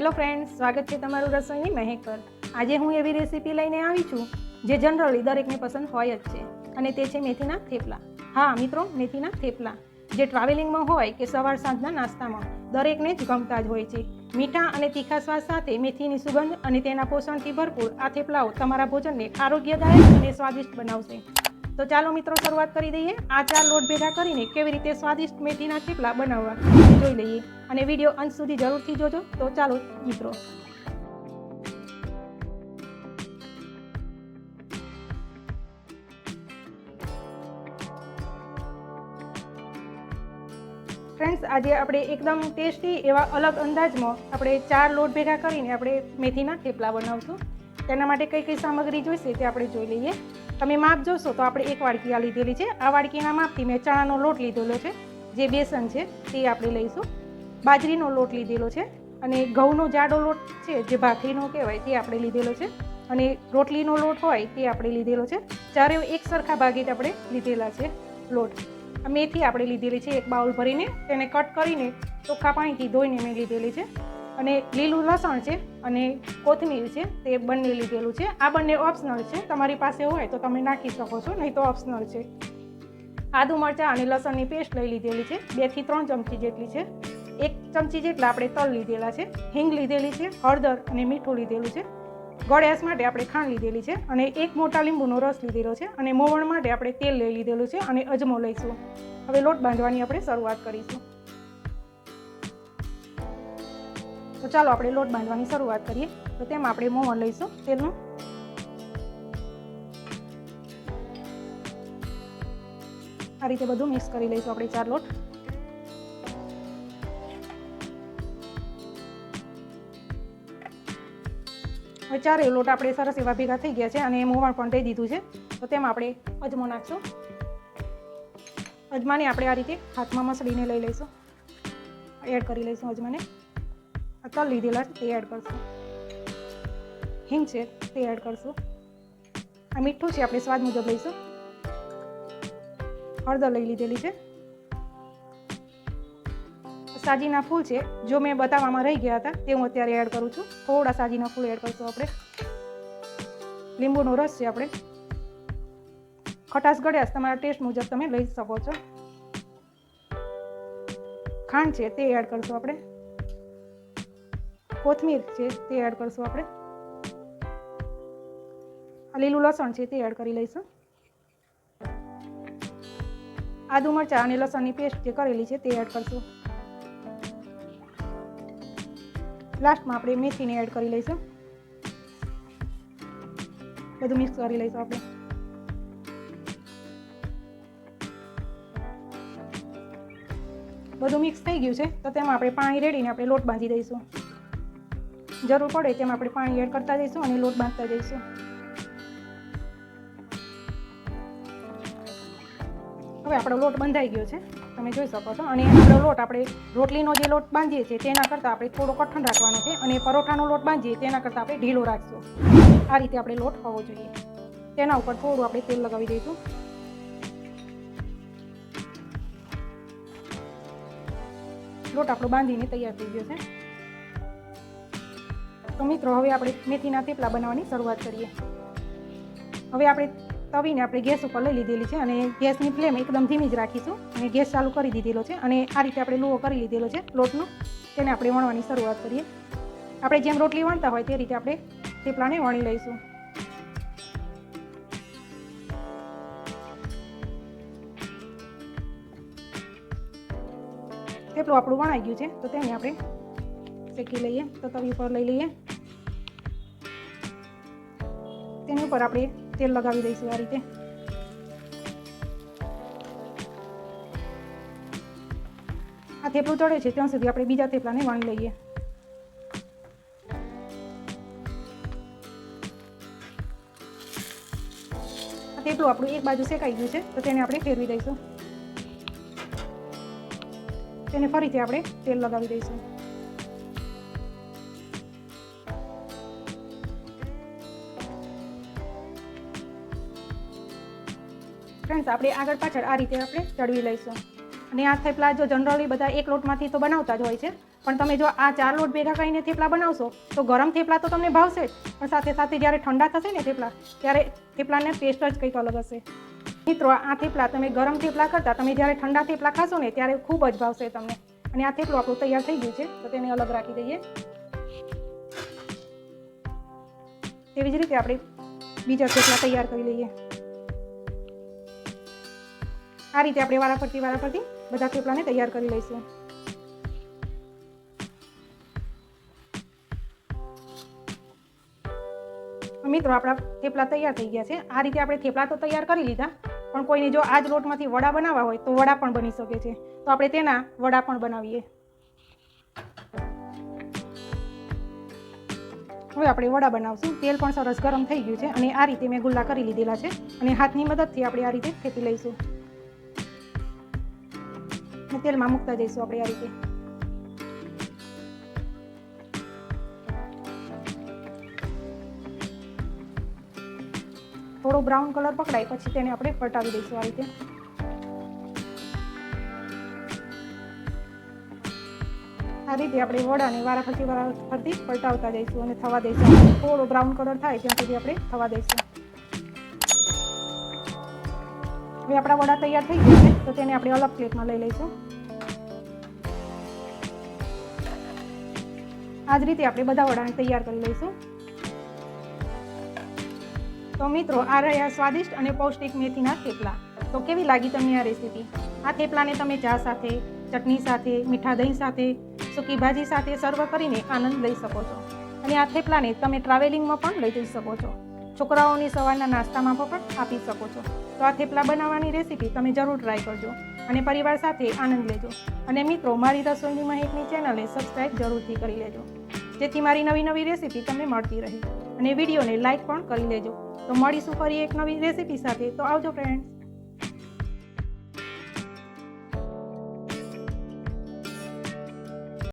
Hello friends સ્વાગત છે તમારું રસોઈની મહેક પર આજે હું એવી રેસીપી લઈને આવી છું, જે જનરલી દરેકને પસંદ હોય જ છે, અને તે છે મેથીના થેપલા. હા, મિત્રો, મેથીના થેપલા. જે ટ્રાવેલિંગમાં હોય કે સવાર સાંજના નાસ્તામાં, દરેકને જ ગમતા જ હોય છે. મીઠા અને તીખા સ્વાદ સાથે મેથીની સુગંધ અને તેના પોષણથી ભરપૂર આ થેપલાઓ તમારા ભોજનને આરોગ્યદાયક અને સ્વાદિષ્ટ બનાવશે. તો ચાલો મિત્રો, શરૂઆત કરી દઈએ. આ ચાર લોટ ભેગા કરીને કેવી રીતે સ્વાદિષ્ટ મેથીના થેપલા બનાવવા જોઈ લઈએ. અને વીડિયો અંત સુધી જરૂરથી જોજો. તો ચાલો, મિત્રો. ફ્રેન્ડ્સ આજે આપણે એકદમ ટેસ્ટી એવા અલગ અંદાજમાં આપણે ચાર લોટ ભેગા કરીને આપણે મેથીના થેપલા બનાવશું. તેના માટે કઈ કઈ સામગ્રી જોઈશે તે આપણે જોઈ લઈએ. તમે માપ જોશો તો આપણે એક વાડકી આ લીધેલી છે. આ વાડકીના માપથી મેં ચણાનો લોટ લીધેલો છે. જે બેસન છે તે આપણે લઈશું. બાજરીનો લોટ લીધેલો છે અને ઘઉંનો જાડો લોટ છે જે ભાખરીનો કહેવાય તે આપણે લીધેલો છે. અને રોટલીનો લોટ હોય તે આપણે લીધેલો છે. ચારે એક સરખા ભાગે જ આપણે લીધેલા છે લોટ. મેથી આપણે લીધેલી છે એક બાઉલ ભરીને તેને કટ કરીને ચોખ્ખા પાણીથી ધોઈને મેં લીધેલી છે. અને લીલું લસણ છે અને કોથમીર છે, તે બંને લીધેલું છે. આ બંને ઓપ્શનલ છે. તમારી પાસે હોય તો તમે નાખી શકો છો, નહીં તો ઓપ્શનલ છે. આદુ મરચાં અને લસણની પેસ્ટ લઈ લીધેલી છે. બેથી ત્રણ ચમચી જેટલી છે. એક ચમચી જેટલા આપણે તલ લીધેલા છે. હિંગ લીધેલી છે, હળદર અને મીઠું લીધેલું છે. ગળ્યાસ માટે આપણે ખાંડ લીધેલી છે અને એક મોટા લીંબુનો રસ લીધેલો છે અને મોવણ માટે આપણે તેલ લઈ લીધેલું છે અને અજમો લઈશું. હવે લોટ બાંધવાની આપણે શરૂઆત કરીશું. તો ચાલો આપણે લોટ બાંધવાની શરૂઆત કરીએ. તો તેમાં આપણે મોવણ લઈશું તેલનું. આ રીતે બધું મિક્સ કરી લઈશું આપણે ચાર લોટ. હવે ચારે લોટ આપણે સરસ એવા ભેગા થઈ ગયા છે અને મોવણ પણ દઈ દીધું છે. તો તેમાં આપણે અજમો નાખશું. અજમાને આપણે આ રીતે હાથમાં મસળીને લઈ લઈશું. એડ કરી લઈશું અજમાને. આ તલ લીધેલા તે એડ કરશું. હિંગ છે, તે એડ કરશું. આ મીઠું છે, આપણે સ્વાદ મુજબ લઈશું. હળદર લઈ લીધેલી છે. સાજીના ફૂલ છે, જો મેં બતાવવામાં રહી ગયા હતા, તે હું અત્યારે એડ કરું છું. થોડા સાજીના ફૂલ એડ કરશું આપણે. લીંબુનો રસ છે આપણે. ખટાશ ગળ્યાશ તમારા ટેસ્ટ મુજબ તમે લઈ શકો છો. ખાંડ છે, તે એડ કરશું આપણે. કોથમીર છે તે એડ કરશું આપણે. આ લીલું લસણ છે તે એડ કરી લઈશું. આદુ મરચાં અને લસણની પેસ્ટ જે કરેલી છે તે એડ કરશું. લાસ્ટમાં આપણે મેથીને એડ કરી લઈશું. બધું મિક્સ કરી લઈશું આપણે. બધું મિક્સ થઈ ગયું છે, તો તેમાં આપણે પાણી રેડીને આપણે લોટ બાંધી દઈશું. જરૂર પડે તેમાં આપણે પાણી એડ કરતા જઈશું અને લોટ બાંધતા જઈશું. હવે આપણો લોટ બંધાઈ ગયો છે. તમે જોઈ શકો છો. અને આપણો લોટ આપણે રોટલીનો જે લોટ બાંધીએ છીએ તેના કરતાં આપણે થોડો કઠણ રાખવાનો છે અને પરોઠાનો લોટ બાંધીએ તેના કરતાં આપણે ઢીલો રાખશું. આ રીતે આપણે લોટ હોવો જોઈએ. તેના ઉપર થોડું આપણે તેલ લગાવી દઈશું. લોટ આપણો બાંધીને તૈયાર થઈ ગયો છે. તો મિત્રો, હવે આપણે મેથીના થેપલા બનાવવાની શરૂઆત કરીએ. હવે આપણે તવીને આપણે ગેસ ઉપર લઈ લીધેલી છે અને ગેસની ફ્લેમ એકદમ ધીમી જ રાખીશું. અને ગેસ ચાલુ કરી દીધેલો છે અને આ રીતે આપણે લુઓ કરી લીધેલો છે લોટનો. તેને આપણે વણવાની શરૂઆત કરીએ. આપણે જેમ રોટલી વણતા હોય તે રીતે આપણે થેપલાને વણી લઈશું. થેપલું આપણું વણાઈ ગયું છે, તો તેને આપણે શેકી લઈએ. તો તવી ઉપર લઈ લઈએ. તેની ઉપર આપણે તેલ લગાવી દઈશું આ રીતે. આ થેપલું તળે છે, ત્યાં સુધી આપણે બીજા થેપલાને વણી લઈએ. થેપલું આપણું એક બાજુ શેકાઈ ગયું છે, તો તેને આપણે ફેરવી દઈશું. તેને ફરીથી આપણે તેલ લગાવી દઈશું. ફ્રેન્ડ્સ આપણે આગળ પાછળ આ રીતે આપણે ચડવી લઈશું. અને આ થેપલા જો જનરલી બધા એક લોટમાંથી તો બનાવતા જ હોય છે. પણ તમે જો આ ચાર લોટ ભેગા કરીને થેપલા બનાવશો, તો ગરમ થેપલા તો તમને ભાવશે જ. પણ સાથે સાથે જ્યારે ઠંડા થશે ને થેપલા, ત્યારે થેપલાને ટેસ્ટ જ કંઈક અલગ હશે. મિત્રો, આ થેપલા તમે ગરમ થેપલા કરતાં, તમે જ્યારે ઠંડા થેપલા ખાશો ને, ત્યારે ખૂબ જ ભાવશે તમને. અને આ થેપલું આપણું તૈયાર થઈ ગયું છે, તો તેને અલગ રાખી દઈએ. તેવી જ રીતે આપણે બીજા થેપલા તૈયાર કરી લઈએ. આ રીતે આપણે વારાફરતી વારાફરતી બધા થેપલાને તૈયાર કરી લઈશું. મિત્રો, આપણા થેપલા તૈયાર થઈ ગયા છે. આ રીતે આપણે થેપલા તો તૈયાર કરી લીધા, પણ કોઈને જો આ જ લોટમાંથી વડા બનાવવા હોય તો વડા પણ બની શકે છે. તો આપણે તેના વડા પણ બનાવીએ. હવે આપણે વડા બનાવશું. તેલ પણ સરસ ગરમ થઈ ગયું છે અને આ રીતે મેં ગુલ્લા કરી લીધેલા છે અને હાથની મદદથી આપણે આ રીતે થેપી લઈશું. તેલમાં મૂકતા જઈશું આપણે આ રીતે. થોડો બ્રાઉન કલર પકડાય, પછી તેને આપણે પલટાવી દઈશું આ રીતે. આ રીતે આપણે વડાને વારાફરતી વારાફરતી પલટાવતા જઈશું અને થવા દઈશું. થોડો બ્રાઉન કલર થાય ત્યાં સુધી આપણે થવા દઈશું. હવે આપણા વડા તૈયાર થઈ ગયા છે, તો તેને આપણે અલગ પ્લેટમાં લઈ લઈશું. આ જ રીતે આપણે બધા વડાને તૈયાર કરી લઈશું. તો મિત્રો, આ રહ્યા સ્વાદિષ્ટ અને પૌષ્ટિક મેથીના થેપલા. તો કેવી લાગી તમને આ રેસીપી? આ થેપલાને તમે ચા સાથે, ચટણી સાથે, મીઠા દહીં સાથે, સૂકી ભાજી સાથે સર્વ કરીને આનંદ લઈ શકો છો. અને આ થેપલાને તમે ટ્રાવેલિંગમાં પણ લઈ જઈ શકો છો. છોકરાઓની સવારના નાસ્તામાં પણ આપી શકો છો. તો આ થેપલા બનાવવાની રેસીપી તમે જરૂર ટ્રાય કરજો અને પરિવાર સાથે આનંદ લેજો. અને મિત્રો, મારી રસોઈની માહિતી ચેનલને સબસ્ક્રાઈબ જરૂરથી કરી લેજો. જેથી મારી નવી નવી રેસીપી તમને મળતી રહે. અને વિડીયોને લાઇક પણ કરી લેજો. તો મળીશું ફરી એક નવી રેસીપી સાથે. તો આવજો ફ્રેન્ડ્સ